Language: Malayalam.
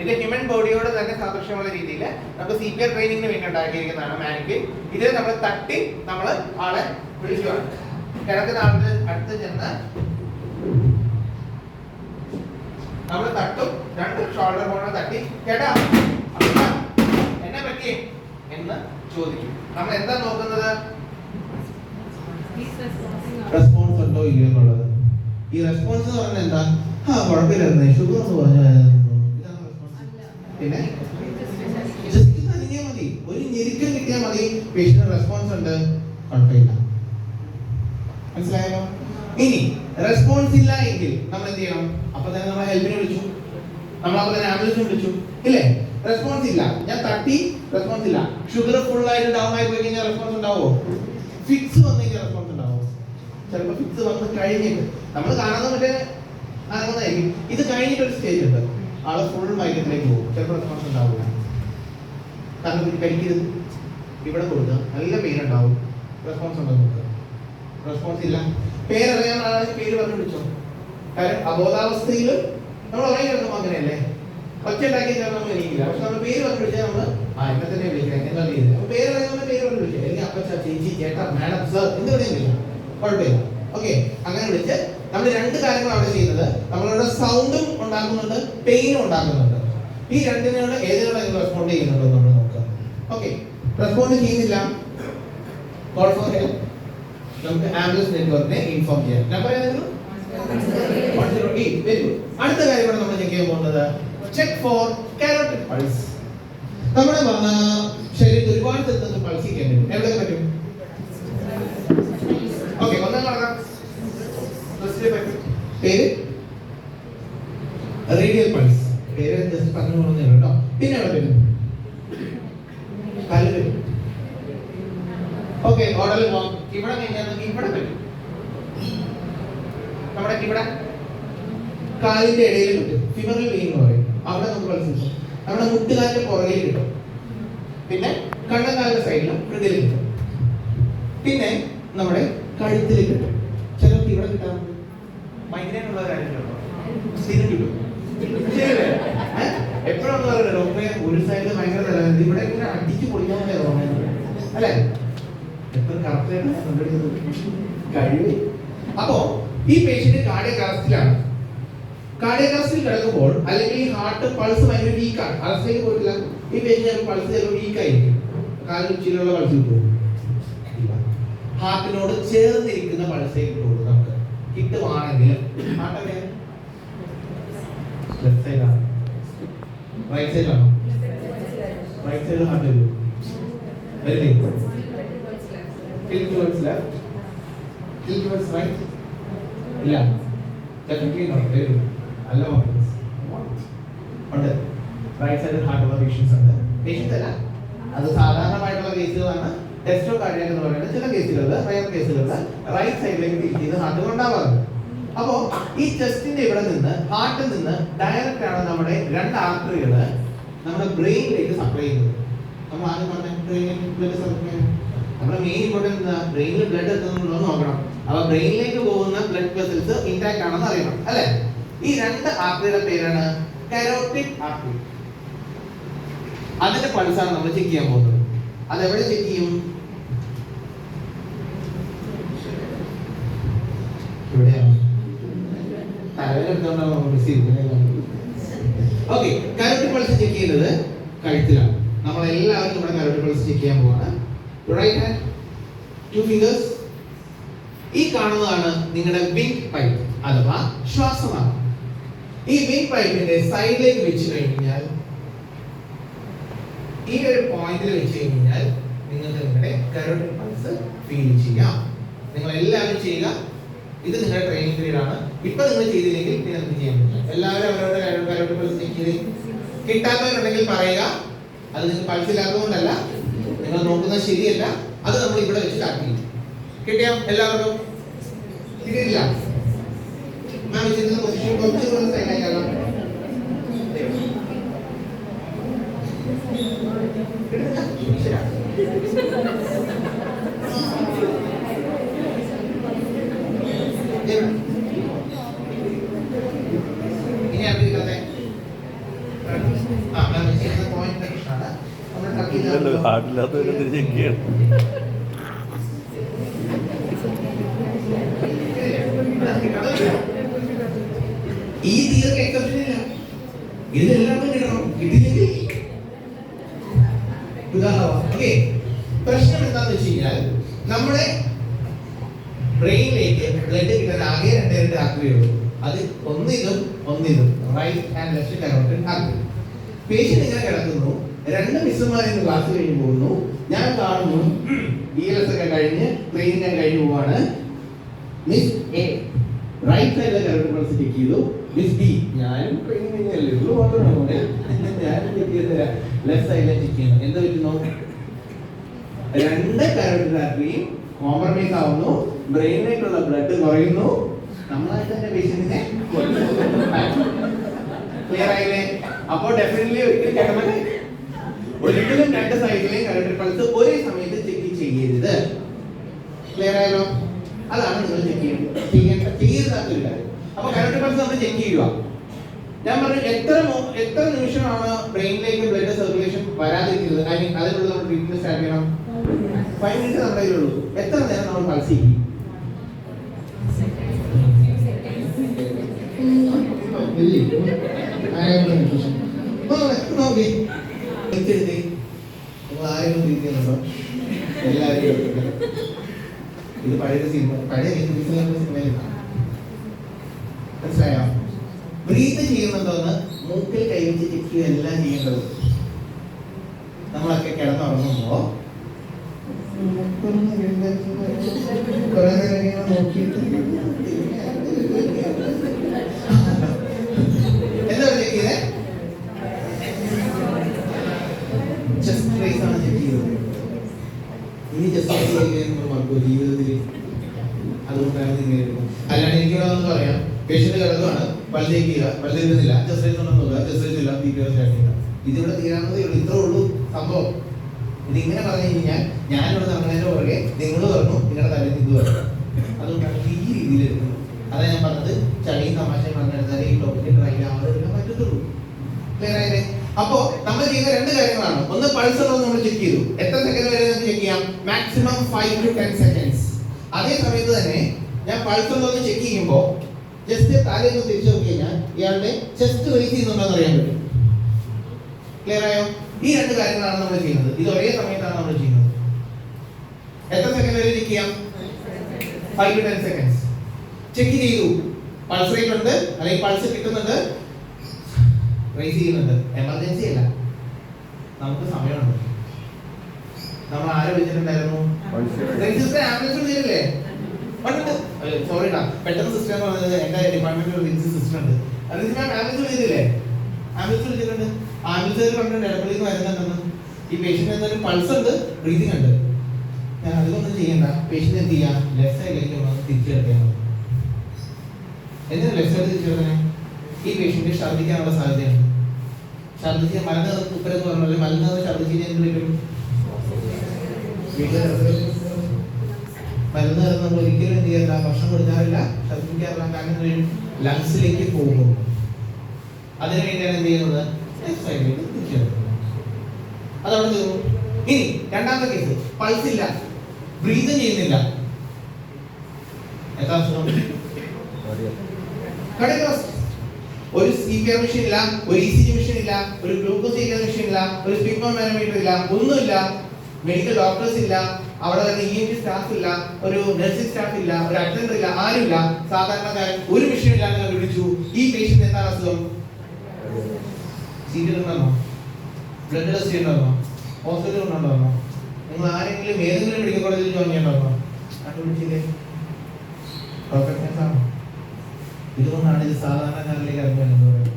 ഇത് ഹ്യൂമൻ ബോഡിയോട് തന്നെ സാദൃശ്യമുള്ള രീതിയിൽ നമുക്ക് സി പി ആർ ട്രെയിനിങ്ങിന് വേണ്ടി ഉണ്ടാക്കിയിരിക്കുന്നതാണ് മാനിക്വിൻ ഇത് നമ്മൾ തട്ടി നമ്മൾ ആളെ വിളിക്കുകയാണ് കിടക്കുന്ന ആളുടെ അടുത്ത് ചെന്ന് നമ്മൾ തട്ടും രണ്ട് ഷോൾഡർ ബോണോ തട്ടി കേട്ടാ എന്നെ പറ്റി എന്ന് ചോദിക്കും. നമ്മൾ എന്താ നോക്കുന്നത്? റെസ്പോൺസ് ഉണ്ടോ ഇല്ലയോ എന്നുള്ളത്? ഈ റെസ്പോൺസ് എന്ന് പറഞ്ഞാൽ എന്താ? ആ കുഴപ്പമില്ലായിരുന്നേ. ഷുഗർ എന്ന് പറഞ്ഞാൽ പിന്നെ? ജസ്റ്റ് അനങ്ങിയാൽ മതി. ഒരു ഞെരുക്കം കിട്ടിയാൽ മതി. പേഷ്യന്റ് റെസ്പോൺസ് ഉണ്ട്. കുഴപ്പമില്ല. മനസ്സിലായോ ഇനി റെസ്പോൺസ് ഇല്ല എങ്കിൽ നമ്മൾ എന്ത് ചെയ്യണം? അപ്പൊ തന്നെ നമ്മൾ ഹെൽപ്പിനെ വിളിച്ചു. നമ്മൾ അപ്പൊ തന്നെ ആംബുലൻസ് വിളിച്ചു. ഇല്ലേ? റെസ്പോൺസ് ഇല്ല. ഞാൻ തട്ടി റെസ്പോൺസ് ഇല്ല. ഷുഗർ ഫുൾ ആയിട്ട് ഡൗൺ ആയി പോയി കഴിഞ്ഞാൽ റെസ്പോൺസ് ഉണ്ടാവോ ഫിക്സ് വന്നു കഴിഞ്ഞാൽ റെസ്പോൺസ് ഉണ്ടാവോ ചിലപ്പോ ഫിക്സ് വന്ന് കഴിഞ്ഞിട്ട്. നമ്മൾ കാണുന്ന മറ്റേ അനങ്ങുന്നതായിരിക്കും ഇത് കഴിഞ്ഞിട്ട് ഒരു സ്റ്റേജ് ഉണ്ട്. ആൾ ഫുൾ മയക്കത്തിലേക്ക് പോകും. ചിലപ്പോൾ റെസ്പോൺസ് ഉണ്ടാവില്ല. കാരണം ഇത് കഴിക്കരുത് ഇവിടെ കൊടുക്കുക നല്ല പേര് ഉണ്ടാവും റെസ്പോൺസ് ഉണ്ടോ നോക്കുക റെസ്പോൺസ് ഇല്ല. പേരറിയാൻ ആളെ പേര് പറഞ്ഞു വിളിച്ചോ? കാര്യം അബോധാവസ്ഥയിൽ നമ്മൾ അറിയുന്നു അങ്ങനെയല്ലേ? ഒച്ച ഉണ്ടാക്കി നമ്മൾ എനിക്കില്ല പക്ഷെ നമ്മൾ പേര് പറഞ്ഞു വിളിച്ചാൽ നമ്മൾ ആ എന്നെ തന്നെ വിളിക്കാം എന്നുള്ള അറിയില്ല അപ്പോൾ പേര് അറിയാവുന്ന പേര് പറഞ്ഞു വിളിച്ചു? അല്ലെങ്കിൽ അപ്പച്ച ചേച്ചി ചേട്ടാ മാഡം സർ എന്ത് പറയുന്നില്ല കുഴപ്പമില്ല. ഓക്കെ അങ്ങനെ വിളിച്ച് നമ്മൾ രണ്ട് കാര്യങ്ങളാണ് ചെയ്യുന്നത്. നമ്മളുടെ സൗണ്ടും ഉണ്ടാക്കുന്നുണ്ട് പെയിനും ഉണ്ടാക്കുന്നുണ്ട്. ഈ രണ്ടിനോട് ഏതിനോടെങ്കിലും റെസ്പോണ്ട് ചെയ്യുന്നുണ്ടോ നമ്മൾ നോക്കാം. ഓക്കെ റെസ്പോണ്ട് ചെയ്യുന്നില്ല. കോൾ ഫോർ ഹെൽപ്പ് നമുക്ക് ആംബുലൻസ് നെറ്റ്വർക്കിനെ ഇൻഫോം ചെയ്യാം. നമ്പർ ഏതായിരുന്നു? വെരി ഗുഡ് അടുത്ത കാര്യം നമ്മൾ ചെക്ക് ചെയ്യാൻ പോകുന്നത്. ചെക്ക് ഫോർ കാരോട്ടിക് പൾസ് നമ്മുടെ ശരീരത്തിൽ ഒരുപാട് സ്ഥലത്ത് പൾസ് ചെയ്യാൻ പറ്റും. എവിടെ പറ്റും ഓക്കെ ഒന്നാം നടക്കാം ഫസ്റ്റ് പറ്റും പേര് റേഡിയൽ പൾസ് പേര് ജസ്റ്റ് പറഞ്ഞു പോകുന്നേ കേട്ടോ പിന്നെ എവിടെ പറ്റും കാലിൽ പറ്റും ഓക്കെ ഓർഡറിൽ പോകാം ഇവിടെ കഴിഞ്ഞാൽ നമുക്ക് ഇവിടെ പറ്റും. നമ്മുടെ ഇവിടെ. കാലിന്റെ ഇടയിൽ കിട്ടും ഫിമറൽ വെയിൻ എന്ന് പറയും. അവിടെ നമുക്ക് മത്സരിച്ചു നമ്മുടെ മുട്ടുകാലിന്റെ പുറകിൽ കിട്ടും. പിന്നെ കണ്ണക്കാലിന്റെ സൈഡിലും ഹൃദയിൽ കിട്ടും. പിന്നെ നമ്മുടെ കഴുത്തിൽ കിട്ടും. ചിലർക്ക് ഇവിടെ കിട്ടാം കാര്യം സ്ഥിരം കിട്ടും. ശരിയല്ലേ എപ്പോഴും പറയുന്നത് ഡോക്ടറെ ഒരു സൈഡിൽ ഭയങ്കര തലവേദന. ഇവിടെ ഇങ്ങനെ അടിച്ചു പൊളിക്കാൻ തോന്നുന്നത് അല്ലേ? കഴിവ് അപ്പോ ഈ പേഷ്യന്റ് കാർഡിയക് അറസ്റ്റിലാണ് കിടക്കുമ്പോൾ അല്ലെങ്കിൽ ഈ ഹാർട്ട് പൾസ് ഭയങ്കര വീക്കാണ് അറസ്റ്റിലേക്ക് പോയിട്ടില്ല. ഈ പേഷ്യന്റ് പൾസ് ചിലപ്പോൾ വീക്കായിരിക്കും കാലിൽ ചിലുള്ള പൾസ് ഇല്ല. ഹാർട്ടിനോട് ചേർന്നിരിക്കുന്ന പൾസേ കിട്ടുള്ളൂ നമുക്ക്. കിട്ടുവാണെങ്കിൽ ഹാർട്ട് ലെഫ്റ്റ് സൈഡാണ് റൈറ്റ് സൈഡിൽ ഹാർട്ട് വരും tilt towards left, tilt towards right. Yeah. definitely not. Very good. I love അല്ല മക്കളസ്. ഉണ്ട് റൈറ്റ് സൈഡിൽ ഹാർട്ട് ഉള്ള പേഷ്യൻസ് ഉണ്ട് പേഷ്യൻസ് അല്ല അത് സാധാരണമായിട്ടുള്ള കേസുകളാണ് ടെസ്റ്റോ കാർഡിയാക് എന്ന് പറയുന്നത് ചില കേസുകളിൽ റയർ കേസുകളിൽ റൈറ്റ് സൈഡിലേക്ക് തിരിച്ച് ചെയ്ത് ഹാർട്ട് ഉണ്ടാവാറുണ്ട് അപ്പോ ഈ ചെസ്റ്റിന്റെ ഇവിടെ നിന്ന് ഹാർട്ടിൽ നിന്ന് ഡയറക്റ്റ് ആണ് നമ്മുടെ രണ്ട് ആർട്ടറികൾ നമ്മുടെ ബ്രെയിനിലേക്ക് സപ്ലൈ ചെയ്യുന്നത് നമ്മൾ ആദ്യം പറഞ്ഞ ബ്ലഡ് സപ്ലൈ മെയിൻ ഇമ്പോർട്ടൻസ് ബ്രെയിനിൽ ബ്ലഡ് എത്തുന്നുണ്ടോ നോക്കണം. അപ്പൊ ബ്രെയിനിലേക്ക് പോകുന്ന ബ്ലഡ് വെസൽസ് ഇൻടാക്ട് ആണെന്ന് അറിയണം അല്ലെ? ഈ രണ്ട് ആർട്ടറിയുടെ പേരാണ് കരോട്ടിക് ആർട്ടറി അതിന്റെ പൾസാണ് നമ്മൾ ചെക്ക് ചെയ്യാൻ പോകുന്നത്. അത് എവിടെ ചെക്ക് ചെയ്യും ഇവിടെയാണ് പൾസ് ചെക്ക് ചെയ്യുന്നത് കഴുത്തിലാണ്. നമ്മൾ എല്ലാവരും ഇവിടെ കരോട്ടിക് പൾസ് ചെക്ക് ചെയ്യാൻ പോവാണ്. റൈറ്റ് ഹാൻഡ് ടു ഫിംഗേഴ്സ് ഈ കാണുന്നതാണ് നിങ്ങളുടെ വിങ് പൈപ്പ് അഥവാ ശ്വാസനാളം ഈ വിങ് പൈപ്പിന്റെ സൈഡിലേക്ക് വെച്ച് കഴിഞ്ഞാൽ ഈ ഒരു പോയിന്റിൽ വെച്ച് കഴിഞ്ഞാൽ നിങ്ങൾക്ക് നിങ്ങളുടെ കരോട്ടിക് പൾസ് ഫീൽ ചെയ്യാം. നിങ്ങൾ എല്ലാവരും ചെയ്യുക. ഇത് നിങ്ങളുടെ ട്രെയിനിങ് പീരീഡ് ആണ്. ഇപ്പൊ നിങ്ങൾ ചെയ്തില്ലെങ്കിൽ പിന്നെ നിങ്ങൾക്ക് ചെയ്യാൻ പറ്റില്ല. എല്ലാവരും അവരവരുടെ കരോട്ടിക് പൾസ് കിട്ടാത്തവരുണ്ടെങ്കിൽ പറയുക. അത് നിങ്ങൾ പൾസ് ഇല്ലാത്തതുകൊണ്ടല്ല നിങ്ങൾ നോക്കുന്നത് ശരിയല്ല. അത് നമ്മൾ ഇവിടെ വെച്ച് ആക്കി കിട്ടിയോ എല്ലാവർക്കും? കിട്ടിയില്ല മാം കുറച്ച് ഇല്ലല്ലോ ചെയ്ത പാടില്ലാത്തവരെ ഈ പ്രശ്നം എന്താന്ന് വെച്ച് കഴിഞ്ഞാൽ നമ്മുടെ ബ്രെയിനിലേക്ക് ബ്ലഡ് കിട്ടാൻ ആകെ രണ്ടേ രണ്ട് ആക്കുകയുള്ളൂ അത് ഒന്നിതും റൈറ്റ് ആൻഡ് ലെഫ്റ്റ് കരോട്ടഡ് ആക്രി പേഷ്യൻ ഇങ്ങനെ കിടക്കുന്നു? രണ്ട് മിസ്സുമാർ ഇന്ന് ക്ലാസ് കഴിഞ്ഞ് പോകുന്നു. ഞാൻ കാണുന്നു. ഇ എസ് ഒക്കെ കഴിഞ്ഞ് ട്രെയിനിങ് കഴിഞ്ഞ് പോവാണ്. മിസ് എ റൈറ്റ് സൈഡിലെ കറക്റ്റ് പൾസ് ചെക്ക് ചെയ്തു. മിസ് ബി ഞാനും ട്രെയിനിങ് കഴിഞ്ഞല്ലേ ഉള്ളൂ മാത്രമാണ് ഞാനും ചെക്ക് ചെയ്തില്ല ലെഫ്റ്റ് സൈഡിലെ ചെക്ക് ചെയ്യുന്നു എന്ത് പറ്റുന്നു? രണ്ട് കരോട്ടഡ് രാത്രിയും കോംപ്രമൈസ് ആവുന്നു. ബ്രെയിനിലേക്കുള്ള ബ്ലഡ് കുറയുന്നു. നമ്മളായിട്ട് തന്നെ പേഷ്യന്റിനെ ക്ലിയർ ആയില്ലേ? അപ്പോൾ ഡെഫിനറ്റ്ലി ഒരിക്കലും കിടന്നത് ഒരിക്കലും രണ്ട് സൈഡിലെയും കരോട്ടഡ് പൾസ് ഒരേ സമയത്ത് ചെക്ക് ചെയ്യരുത്. ക്ലിയർ ആയല്ലോ? അതാണ് നിങ്ങൾ ചെക്ക് ചെയ്യേണ്ടത് ചെയ്യേണ്ട ചെയ്യരുതാത്തൊരു കാര്യം. അപ്പൊ കരോട്ടഡ് പൾസ് നമ്മൾ ചെക്ക് ചെയ്യുക. ഞാൻ പറഞ്ഞു എത്ര എത്ര നിമിഷമാണ് ബ്രെയിനിലേക്ക് ബ്ലഡ് സർക്കുലേഷൻ വരാതിരിക്കുന്നത്? ഐ മീൻ അതിനുള്ള നമ്മൾ ട്രീറ്റ്മെന്റ് സ്റ്റാർട്ട് ചെയ്യണം. ഫൈവ് മിനിറ്റ് നമ്മുടെ കയ്യിലുള്ളൂ എത്ര നേരം നമ്മൾ പൾസ് ചെയ്യും? എടുത്തെടുത്ത്. നിങ്ങൾ ആരെങ്കിലും തിരിക്കുന്നുണ്ടോ? എല്ലാവരും. ഇത് പഴയ സിനിമ പഴയ സിനിമയിൽ മനസ്സിലായോ ബ്രീത്ത് ചെയ്യുന്നുണ്ടോന്ന് മൂക്കിൽ കൈവച്ച് ചെക്ക് എല്ലാം ചെയ്യേണ്ടത് നമ്മളൊക്കെ കിടന്നുറങ്ങുമ്പോ കുറേ നേരം നോക്കിയിട്ട് ജീവിതത്തിൽ അതുകൊണ്ടാണ് ഇങ്ങനെ. അല്ലാണ്ട് എനിക്ക് വന്ന് പറയാം. പേഷ്യന്റ് കിടക്കുകയാണ് പല്ല് ചെക്ക് ചെയ്യുക പല്ല് ഇരുന്നില്ല ചെസ്റ്റ് റേസ് ഉണ്ടെന്ന് നോക്കുക ചെസ്റ്റ് റേസ് ഇല്ല. ചെയ്യുക ഇതിവിടെ തീരാവുന്നതേ ഉള്ളൂ. ഇത്രേ ഉള്ളൂ സംഭവം. ഇതിങ്ങനെ പറഞ്ഞു കഴിഞ്ഞാൽ ഞാനിവിടെ നടന്നതിന്റെ പുറകെ നിങ്ങൾ പറഞ്ഞു നിങ്ങളുടെ തലയിൽ ഇത് പറഞ്ഞു അതുകൊണ്ടാണ് ഈ രീതിയിൽ എടുക്കുന്നത്. ഞാൻ പറഞ്ഞത്. ചളിയും തമാശയും പറഞ്ഞെടുത്താലേ ഈ ടോപ്പിക്ക് ട്രൈ ആവാതെ എടുക്കാൻ പറ്റത്തുള്ളൂ. ക്ലിയർ ആയില്ലേ? അപ്പോ നമ്മൾ ചെയ്യുന്ന രണ്ട് കാര്യങ്ങളാണ്. ഒന്ന് പൾസ് നമ്മൾ ചെക്ക് ചെയ്തു. എത്ര സെക്കൻഡ് വരെ നമുക്ക് ചെക്ക് ചെയ്യാം? Maximum five to ten seconds അതേ സമയത്ത് തന്നെ ഞാൻ പൾസ് ഒന്ന് ചെക്ക് ചെയ്യുമ്പോൾ ജസ്റ്റ് താഴേക്ക് തിരിച്ചു നോക്കി കഴിഞ്ഞാൽ ഇയാളുടെ ചെസ്റ്റ് വെയിറ്റ് ചെയ്യുന്നുണ്ടോ എന്ന് അറിയാൻ പറ്റും. ക്ലിയർ ആയോ? ഈ രണ്ട് കാര്യങ്ങളാണ് നമ്മൾ ചെയ്യുന്നത്. ഇത് ഒരേ സമയത്താണ് നമ്മൾ ചെയ്യുന്നത്. എത്ര സെക്കൻഡ് വരെ ചെക്ക് ചെയ്യാം? Five to ten seconds check ചെയ്തു. പൾസ് റേറ്റ് ഉണ്ട്. അല്ലെങ്കിൽ പൾസ് കിട്ടുന്നുണ്ട്. റേസ് ചെയ്യുന്നുണ്ട്. എമർജൻസി അല്ല. നമുക്ക് സമയമുണ്ട്. നമ്മൾ ആരെ വിളിച്ചിട്ടുണ്ടായിരുന്നു? സിസ്റ്റർ ആംബുലൻസ് വിളിച്ചില്ലേ സോറി ടാ പെട്ടെന്ന് സിസ്റ്റം എന്ന് പറഞ്ഞത് എന്റെ ഡിപ്പാർട്ട്മെന്റിൽ വിളിച്ച സിസ്റ്റം ഉണ്ട് അതിന് മാം ആംബുലൻസ് വിളിച്ചില്ലേ ആംബുലൻസ് വിളിച്ചിട്ടുണ്ട് ആംബുലൻസ് കണ്ടിട്ടുണ്ട് ഇടപെടിയിൽ വരുന്നുണ്ടെന്ന് ഈ പേഷ്യന്റ് എന്തായാലും പൾസ് ഉണ്ട് ബ്രീതിങ് ഉണ്ട് ഞാൻ അതൊന്നും ചെയ്യണ്ട പേഷ്യന്റ് എന്ത് ചെയ്യാം ലെഫ്റ്റ് സൈഡിലേക്ക് ഒന്ന് തിരിച്ചെടുക്കാൻ എന്തിനാ ലെഫ്റ്റ് സൈഡ് തിരിച്ചെടുക്കണേ ഈ പേഷ്യന്റ് ഛർദ്ദിക്കാനുള്ള സാധ്യതയുണ്ട് ഛർദ്ദിച്ച് മലന്ന് ഉപ്പരെന്ന് പറഞ്ഞാൽ മലന്ന് ഛർദ്ദിച്ച് എന്ത് വരും മരുന്ന് നമ്മൾ ഒരിക്കലും എന്ത് ചെയ്യാറില്ല ഭക്ഷണം കൊടുക്കാറില്ല ശ്രദ്ധിക്കാറില്ല കാരണം ലങ്സിലേക്ക് പോകും അതിനു വേണ്ടിയാണ് എന്ത് ചെയ്യുന്നത് അതവിടെ തീർന്നു ഇനി രണ്ടാമത്തെ കേസ് പൾസ് ഇല്ല ബ്രീത് ചെയ്യുന്നില്ല എത്ര അസുഖം ഒരു സി പി ആർ മെഷീൻ ഇല്ല ഒരു ഇ സി ജി മെഷീൻ ഇല്ല ഒരു ഗ്ലൂക്കോസ് മെഷീൻ ഇല്ല ഒരു സ്പിഗ്മോ മാനോമീറ്റർ ഇല്ല ഒന്നുമില്ല മെഡിക്കൽ ഡോക്ടേഴ്സ് ഇല്ല അവിടെ തന്നെ ഇ എൻ ടി സ്റ്റാഫ് ഇല്ല ഒരു നഴ്സിംഗ് സ്റ്റാഫ് ഇല്ല ഒരു അറ്റൻഡർ ഇല്ല ആരുമില്ല സാധാരണക്കാരൻ ഒരു ഇല്ലാതെ കണ്ടുപിടിച്ചു. ഈ പേഷ്യന്റ് എന്താണ് അസുഖം? ഉണ്ടോ ബ്ലഡ് ടെസ്റ്റ് ചെയ്യണമെന്നോ ഹോസ്പിറ്റലിൽ ഉണ്ടോ നിങ്ങൾ ആരെങ്കിലും ഏതെങ്കിലും മെഡിക്കൽ കോളേജിൽ ജോയിൻ ചെയ്യണമെന്നോ കണ്ടുപിടിച്ചില്ലേ? ആണോ? ഇതുകൊണ്ടാണ് ഇത് സാധാരണക്കാരിലേക്ക് ഇറങ്ങി വരുന്നത്